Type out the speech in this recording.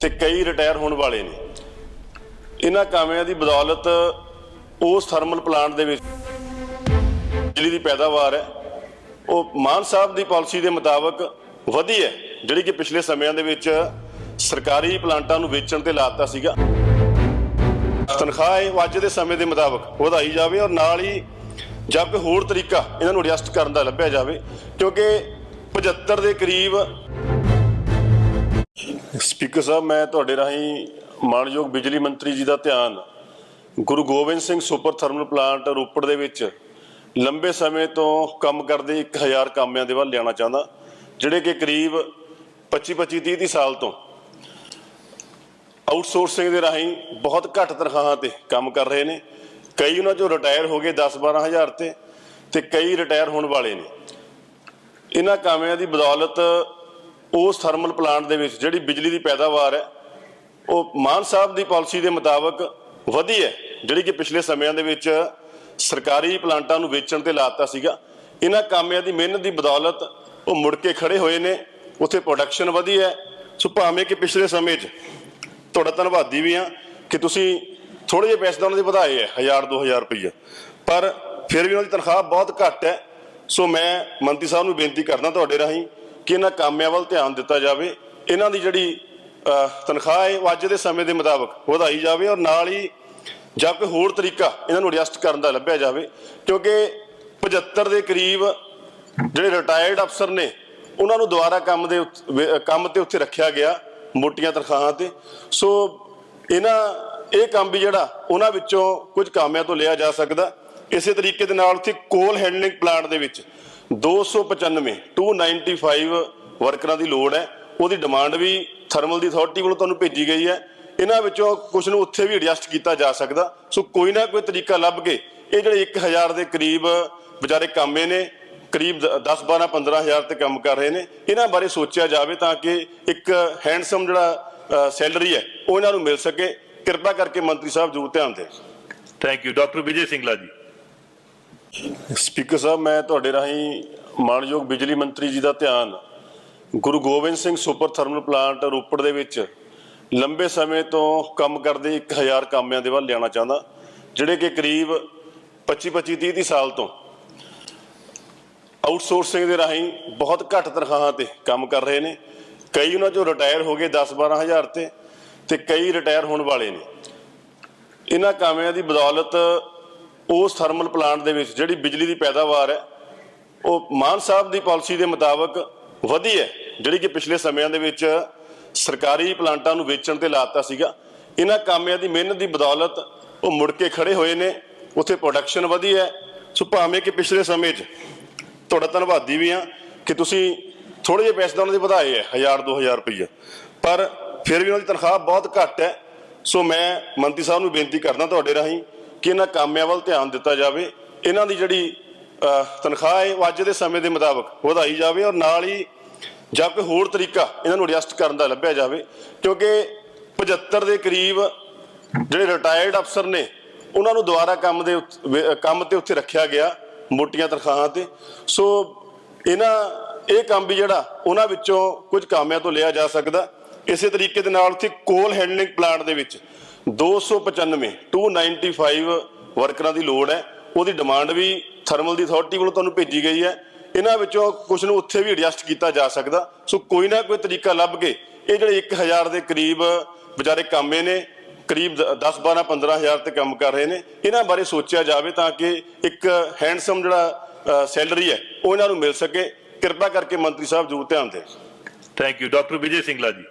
ਤੇ ਕਈ ਰਿਟਾਇਰ ਹੋਣ ਵਾਲੇ ਨੇ। ਇਹਨਾਂ ਕਾਮਿਆਂ ਦੀ ਬਦੌਲਤ ਉਸ ਥਰਮਲ ਪਲਾਂਟ ਦੇ ਵਿੱਚ ਬਿਜਲੀ ਦੀ ਪੈਦਾਵਾਰ ਹੈ, ਉਹ ਮਾਨ ਸਾਹਿਬ ਦੀ ਪਾਲਿਸੀ ਦੇ ਮੁਤਾਬਕ ਵਧੀ ਹੈ, ਜਿਹੜੀ ਕਿ ਪਿਛਲੇ ਸਮਿਆਂ ਦੇ ਵਿੱਚ ਸਰਕਾਰੀ ਪਲਾਂਟਾਂ ਨੂੰ ਵੇਚਣ ਤੇ ਲਾਤਾ ਸੀਗਾ। ਤਨਖਾਹ ਇਹ ਅੱਜ ਦੇ ਸਮੇਂ ਦੇ ਮੁਤਾਬਕ ਵਧਾਈ ਜਾਵੇ ਔਰ ਨਾਲ ਹੀ ਜਾਂ ਕੋਈ ਹੋਰ ਤਰੀਕਾ ਇਹਨਾਂ ਨੂੰ ਐਡਜਸਟ ਕਰਨ ਦਾ ਲੱਭਿਆ ਜਾਵੇ, ਕਿਉਂਕਿ 75 ਦੇ ਕਰੀਬ ਸਪੀਕਰ ਸਾਹਿਬ, ਮੈਂ ਤੁਹਾਡੇ ਰਾਹੀਂ ਮਾਨਯੋਗ ਬਿਜਲੀ ਮੰਤਰੀ ਜੀ ਦਾ ਧਿਆਨ Guru Gobind Singh super thermal plant Ropar ਦੇ ਵਿੱਚ ਲੰਬੇ ਸਮੇਂ ਤੋਂ ਕੰਮ ਕਰਦੇ 1000 ਕਾਮਿਆਂ ਦੇ ਵੱਲ ਲਿਆਉਣਾ ਚਾਹੁੰਦਾ, ਜਿਹੜੇ ਕਿ ਕਰੀਬ 25 25 30 30 ਸਾਲ ਤੋਂ ਆਊਟਸੋਰਸਿੰਗ ਦੇ ਰਾਹੀਂ ਬਹੁਤ ਘੱਟ ਤਨਖਾਹਾਂ ਤੇ ਕੰਮ ਕਰ ਰਹੇ ਨੇ। ਕਈ ਉਹਨਾਂ ਚੋਂ ਰਿਟਾਇਰ ਹੋ ਗਏ 10 12000 ਤੇ ਤੇ ਕਈ ਰਿਟਾਇਰ ਹੋਣ ਵਾਲੇ ਨੇ। ਇਹਨਾਂ ਕਾਮਿਆਂ ਦੀ ਬਦੌਲਤ ਉਸ ਥਰਮਲ ਪਲਾਂਟ ਦੇ ਵਿੱਚ ਜਿਹੜੀ ਬਿਜਲੀ ਦੀ ਪੈਦਾਵਾਰ ਹੈ, ਉਹ ਮਾਨ ਸਾਹਿਬ ਦੀ ਪਾਲਿਸੀ ਦੇ ਮੁਤਾਬਕ ਵਧੀ ਹੈ, ਜਿਹੜੀ ਕਿ ਪਿਛਲੇ ਸਮਿਆਂ ਦੇ ਵਿੱਚ ਸਰਕਾਰੀ ਪਲਾਂਟਾਂ ਨੂੰ ਵੇਚਣ ਤੇ ਲਾਤਾ ਸੀਗਾ। ਇਹਨਾਂ ਕਾਮਿਆਂ ਦੀ ਮਿਹਨਤ ਦੀ ਬਦੌਲਤ ਉਹ ਮੁੜ ਕੇ ਖੜੇ ਹੋਏ ਨੇ, ਉੱਥੇ ਪ੍ਰੋਡਕਸ਼ਨ ਵਧੀ ਹੈ। ਸੋ ਭਾਵੇਂ ਕਿ ਪਿਛਲੇ ਸਮੇਂ 'ਚ ਤੁਹਾਡਾ ਧੰਨਵਾਦੀ ਵੀ ਆ ਕਿ ਤੁਸੀਂ ਥੋੜੇ ਜਿਹੇ ਪੈਸੇ ਤਾਂ ਉਹਨਾਂ ਦੇ ਵਧਾਏ ਹੈ 1000 2000 ਰੁਪਈਆ। ਪਰ ਫਿਰ ਵੀ ਉਹਨਾਂ ਦੀ ਤਨਖਾਹ ਬਹੁਤ ਘੱਟ ਹੈ। ਸੋ ਮੈਂ ਮੰਤਰੀ ਸਾਹਿਬ ਨੂੰ ਬੇਨਤੀ ਕਰਦਾ ਤੁਹਾਡੇ ਰਾਹੀਂ ਕਿ ਇਹਨਾਂ ਕਾਮਿਆਂ ਵੱਲ ਧਿਆਨ ਦਿੱਤਾ ਜਾਵੇ, ਇਹਨਾਂ ਦੀ ਜਿਹੜੀ ਤਨਖਾਹ ਹੈ, ਉਹ ਅੱਜ ਦੇ ਸਮੇਂ ਦੇ ਮੁਤਾਬਕ ਵਧਾਈ ਜਾਵੇ ਔਰ ਨਾਲ ਹੀ ਜਾਂ ਕੋਈ ਹੋਰ ਤਰੀਕਾ ਇਹਨਾਂ ਨੂੰ ਐਡਜਸਟ ਕਰਨ ਦਾ ਲੱਭਿਆ ਜਾਵੇ, ਕਿਉਂਕਿ 75 ਦੇ ਕਰੀਬ ਜਿਹੜੇ ਰਿਟਾਇਰਡ ਅਫਸਰ ਨੇ, ਉਹਨਾਂ ਨੂੰ ਦੁਬਾਰਾ ਕੰਮ ਦੇ ਕੰਮ ਤੇ ਉੱਥੇ ਰੱਖਿਆ ਗਿਆ ਮੋਟੀਆਂ ਤਨਖਾਹਾਂ ਤੇ। ਸੋ ਇਹਨਾਂ, ਇਹ ਕੰਮ ਵੀ ਜਿਹੜਾ ਉਹਨਾਂ ਵਿੱਚੋਂ ਕੁਝ ਕਾਮਿਆਂ ਤੋਂ ਲਿਆ ਜਾ ਸਕਦਾ। ਇਸੇ ਤਰੀਕੇ ਦੇ ਨਾਲ ਉੱਥੇ ਕੋਲ ਹੈਂਡਲਿੰਗ ਪਲਾਂਟ ਦੇ ਵਿੱਚ 295 295 ਵਰਕਰਾਂ ਦੀ ਲੋੜ ਹੈ। ਉਹਦੀ ਡਿਮਾਂਡ ਵੀ ਥਰਮਲ ਦੀ ਅਥਾਰਟੀ ਵੱਲੋਂ ਤੁਹਾਨੂੰ ਭੇਜੀ ਗਈ ਹੈ। ਇਹਨਾਂ ਵਿੱਚੋਂ ਕੁਝ ਨੂੰ ਉੱਥੇ ਵੀ ਐਡਜਸਟ ਕੀਤਾ ਜਾ ਸਕਦਾ। ਸੋ ਕੋਈ ਨਾ ਕੋਈ ਤਰੀਕਾ ਲੱਭ ਕੇ ਇਹ ਜਿਹੜੇ 1000 ਦੇ ਕਰੀਬ ਵਿਚਾਰੇ ਕਾਮੇ ਨੇ, ਕਰੀਬ 10 12 15000 ਤੇ ਕੰਮ ਕਰ ਰਹੇ ਨੇ। ਇਹਨਾਂ ਬਾਰੇ ਸੋਚਿਆ ਜਾਵੇ ਤਾਂ ਕਿ ਇੱਕ ਹੈਂਡਸਮ ਜਿਹੜਾ ਸੈਲਰੀ ਹੈ, ਉਹ ਇਹਨਾਂ ਨੂੰ ਮਿਲ ਸਕੇ। ਕਿਰਪਾ ਕਰਕੇ ਮੰਤਰੀ ਸਾਹਿਬ ਜ਼ਰੂਰ ਧਿਆਨ ਦੇਣ। Thank you doctor Vijay Singla ji. Speaker ਸਾਹਿਬ, ਮੈਂ ਤੁਹਾਡੇ ਰਾਹੀਂ ਮਾਨਯੋਗ ਬਿਜਲੀ ਮੰਤਰੀ ਜੀ ਦਾ ਧਿਆਨ Guru Gobind Singh super thermal plant Ropar ਦੇ ਵਿੱਚ ਲੰਬੇ ਸਮੇਂ ਤੋਂ ਕੰਮ ਕਰਦੇ 1000 ਕਾਮਿਆਂ ਦੇ ਵੱਲ ਲਿਆਉਣਾ ਚਾਹੁੰਦਾ, ਜਿਹੜੇ ਕਿ ਕਰੀਬ 25 25 30 30 ਸਾਲ ਤੋਂ ਆਊਟਸੋਰਸਿੰਗ ਦੇ ਰਾਹੀਂ ਬਹੁਤ ਘੱਟ ਤਨਖਾਹਾਂ ਤੇ ਕੰਮ ਕਰ ਰਹੇ ਨੇ। ਕਈ ਉਹਨਾਂ ਚੋਂ ਰਿਟਾਇਰ ਹੋ ਗਏ 10 12000 ਤੇ ਤੇ ਕਈ ਰਿਟਾਇਰ ਹੋਣ ਵਾਲੇ ਨੇ। ਇਹਨਾਂ ਕਾਮਿਆਂ ਦੀ ਬਦੌਲਤ ਉਸ ਥਰਮਲ ਪਲਾਂਟ ਦੇ ਵਿੱਚ ਜਿਹੜੀ ਬਿਜਲੀ ਦੀ ਪੈਦਾਵਾਰ ਹੈ, ਉਹ ਮਾਨ ਸਾਹਿਬ ਦੀ ਪਾਲਿਸੀ ਦੇ ਮੁਤਾਬਕ ਵਧੀ ਹੈ, ਜਿਹੜੀ ਕਿ ਪਿਛਲੇ ਸਮਿਆਂ ਦੇ ਵਿੱਚ ਸਰਕਾਰੀ ਪਲਾਂਟਾਂ ਨੂੰ ਵੇਚਣ ਤੇ ਲਾਤਾ ਸੀਗਾ। ਇਹਨਾਂ ਕਾਮਿਆਂ ਦੀ ਮਿਹਨਤ ਦੀ ਬਦੌਲਤ ਉਹ ਮੁੜ ਕੇ ਖੜੇ ਹੋਏ ਨੇ, ਉੱਥੇ ਪ੍ਰੋਡਕਸ਼ਨ ਵਧੀ ਹੈ। ਸੋ ਭਾਵੇਂ ਕਿ ਪਿਛਲੇ ਸਮੇਂ 'ਚ ਤੁਹਾਡਾ ਧੰਨਵਾਦੀ ਵੀ ਆ ਕਿ ਤੁਸੀਂ ਥੋੜੇ ਜਿਹੇ ਪੈਸੇ ਤਾਂ ਉਹਨਾਂ ਦੇ ਵਧਾਏ ਹੈ 1000 2000 ਰੁਪਈਆ। ਪਰ ਫਿਰ ਵੀ ਉਹਨਾਂ ਦੀ ਤਨਖਾਹ ਬਹੁਤ ਘੱਟ ਹੈ। ਸੋ ਮੈਂ ਮੰਤਰੀ ਸਾਹਿਬ ਨੂੰ ਬੇਨਤੀ ਕਰਦਾ ਤੁਹਾਡੇ ਰਾਹੀਂ ਕਿ ਇਹਨਾਂ ਕਾਮਿਆਂ ਵੱਲ ਧਿਆਨ ਦਿੱਤਾ ਜਾਵੇ, ਇਹਨਾਂ ਦੀ ਜਿਹੜੀ ਤਨਖਾਹ ਹੈ, ਉਹ ਅੱਜ ਦੇ ਸਮੇਂ ਦੇ ਮੁਤਾਬਕ ਵਧਾਈ ਜਾਵੇ ਔਰ ਨਾਲ ਹੀ ਜਾਂ ਕੋਈ ਹੋਰ ਤਰੀਕਾ ਇਹਨਾਂ ਨੂੰ ਐਡਜਸਟ ਕਰਨ ਦਾ ਲੱਭਿਆ ਜਾਵੇ, ਕਿਉਂਕਿ 75 ਦੇ ਕਰੀਬ ਜਿਹੜੇ ਰਿਟਾਇਰਡ ਅਫਸਰ ਨੇ, ਉਹਨਾਂ ਨੂੰ ਦੁਬਾਰਾ ਕੰਮ ਦੇ ਕੰਮ ਤੇ ਉੱਥੇ ਰੱਖਿਆ ਗਿਆ ਮੋਟੀਆਂ ਤਨਖਾਹਾਂ ਤੇ। ਸੋ ਇਹਨਾਂ, ਇਹ ਕੰਮ ਵੀ ਜਿਹੜਾ, ਉਹਨਾਂ ਵਿੱਚੋਂ ਕੁਝ ਕਾਮਿਆਂ ਤੋਂ ਲਿਆ ਜਾ ਸਕਦਾ। ਇਸੇ ਤਰੀਕੇ ਦੇ ਨਾਲ ਉੱਥੇ ਕੋਲ ਹੈਂਡਲਿੰਗ ਪਲਾਂਟ ਦੇ ਵਿੱਚ 295 295 ਵਰਕਰਾਂ ਦੀ ਲੋੜ ਹੈ। ਉਹਦੀ ਡਿਮਾਂਡ ਵੀ ਥਰਮਲ ਦੀ ਅਥਾਰਟੀ ਵੱਲੋਂ ਤੁਹਾਨੂੰ ਭੇਜੀ ਗਈ ਹੈ। ਇਹਨਾਂ ਵਿੱਚੋਂ ਕੁਝ ਨੂੰ ਉੱਥੇ ਵੀ ਐਡਜਸਟ ਕੀਤਾ ਜਾ ਸਕਦਾ। ਸੋ ਕੋਈ ਨਾ ਕੋਈ ਤਰੀਕਾ ਲੱਭ ਕੇ ਇਹ ਜਿਹੜੇ 1000 ਦੇ ਕਰੀਬ ਵਿਚਾਰੇ ਕਾਮੇ ਨੇ, ਕਰੀਬ 10 12 15000 ਤੇ ਕੰਮ ਕਰ ਰਹੇ ਨੇ। ਇਹਨਾਂ ਬਾਰੇ ਸੋਚਿਆ ਜਾਵੇ ਤਾਂ ਕਿ ਇੱਕ ਹੈਂਡਸਮ ਜਿਹੜਾ ਸੈਲਰੀ ਹੈ, ਉਹ ਇਹਨਾਂ ਨੂੰ ਮਿਲ ਸਕੇ। ਕਿਰਪਾ ਕਰਕੇ ਮੰਤਰੀ ਸਾਹਿਬ ਜ਼ਰੂਰ ਧਿਆਨ ਦੇ thank you doctor Vijay Singla ji.